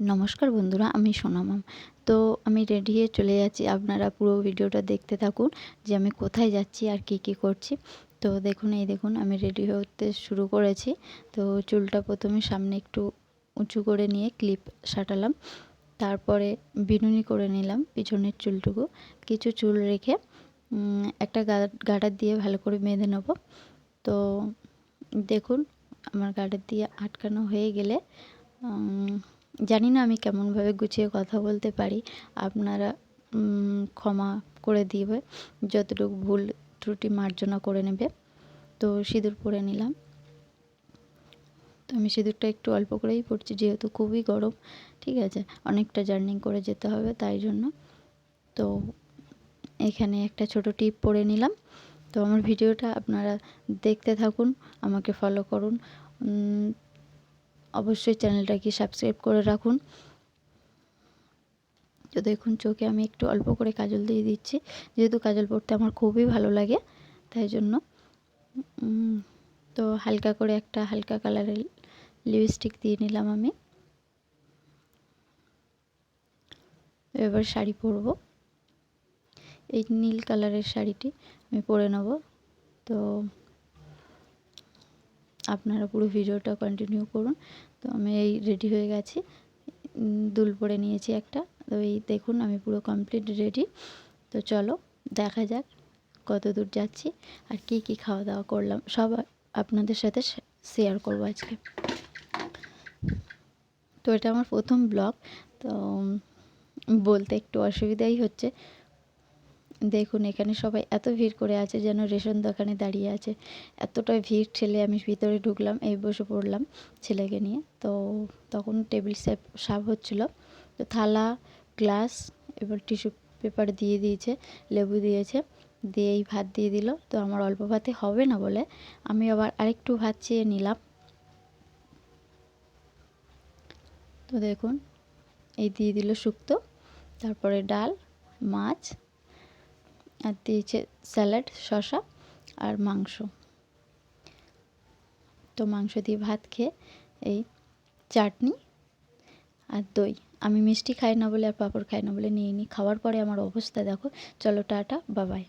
নমস্কার বন্ধুরা, আমি সোনামাম তো আমি রেডি হয়ে চলে যাচ্ছি। আপনারা পুরো ভিডিওটা দেখতে থাকুন যে আমি কোথায় যাচ্ছি আর কি কি করছি। তো দেখুন, এই দেখুন, আমি রেডি হতে শুরু করেছি। তো চুলটা প্রথমে সামনে একটু উঁচু করে নিয়ে ক্লিপ সাটালাম। তারপরে বিনুনি করে নিলাম পিছনের চুলটুকু। কিছু চুল রেখে একটা গাডার দিয়ে ভালো করে বেঁধে নেব। তো দেখুন, আমার গাডার দিয়ে আটকানো হয়ে গেলে জানি না আমি কেমনভাবে গুছিয়ে কথা বলতে পারি। আপনারা ক্ষমা করে দিবে। যতটুকু ভুল ত্রুটি মার্জনা করে নেবে। তো সিঁদুর পরে নিলাম। তো আমি সিঁদুরটা একটু অল্প করেই পড়ছি, যেহেতু খুবই গরম। ঠিক আছে, অনেকটা জার্নি করে যেতে হবে তাই জন্য। তো এখানে একটা ছোট টিপ পরে নিলাম। তো আমার ভিডিওটা আপনারা দেখতে থাকুন, আমাকে ফলো করুন। অবশ্যই চ্যানেলটাকে সাবস্ক্রাইব করে রাখুন। তো দেখুন, চোখে আমি একটু অল্প করে কাজল দিয়ে দিচ্ছি। যেহেতু কাজল পরতে আমার খুবই ভালো লাগে, তাই জন্য। তো হালকা করে একটা হালকা কালারের লিপস্টিক দিয়ে নিলাম আমি। এবার শাড়ি পরব। এই নীল কালারের শাড়িটি আমি পরে নেব। তো আপনারা পুরো ভিডিওটা কন্টিনিউ করুন। তো আমি এই রেডি হয়ে গেছি। দুল পরে নিয়েছি একটা। তো এই দেখুন, আমি পুরো কমপ্লিট রেডি তো চলো, দেখা যাক কত দূর যাচ্ছি আর কি কি খাওয়া দাওয়া করলাম। সব আপনাদের সাথে শেয়ার করব আজকে। তো এটা আমার প্রথম ব্লগ তো বলতে একটু অসুবিধাই হচ্ছে। দেখুন, এখানে সবাই এত ভিড় করে আছে যেন রেশন দোকানে দাঁড়িয়ে আছে। এতটা ভিড় ঠেলে আমি ভিতরে ঢুকলাম, এই বসে পড়লাম ছেলেকে নিয়ে। তো তখন টেবিল স্যাপ সাফ হচ্ছিল। তো থালা, গ্লাস, এবার টিস্যু পেপার দিয়ে দিয়েছে, লেবু দিয়েছে দিয়ে এই ভাত দিয়ে দিল। তো আমার অল্প ভাতে হবে না বলে আমি আবার আরেকটু ভাত চেয়ে নিলাম। তো দেখুন, এই দিয়ে দিল শুক্তো, তারপরে ডাল, মাছ আর দিয়েছে স্যালাড শশা আর মাংস। তো মাংস দিয়ে ভাত খেয়ে এই চাটনি আর দই। আমি মিষ্টি খাই না বলে আর পাঁপড় খাই না বলে নিয়ে নিই খাওয়ার পরে আমার অবস্থা দেখো। চলো টাটা, বাবাই।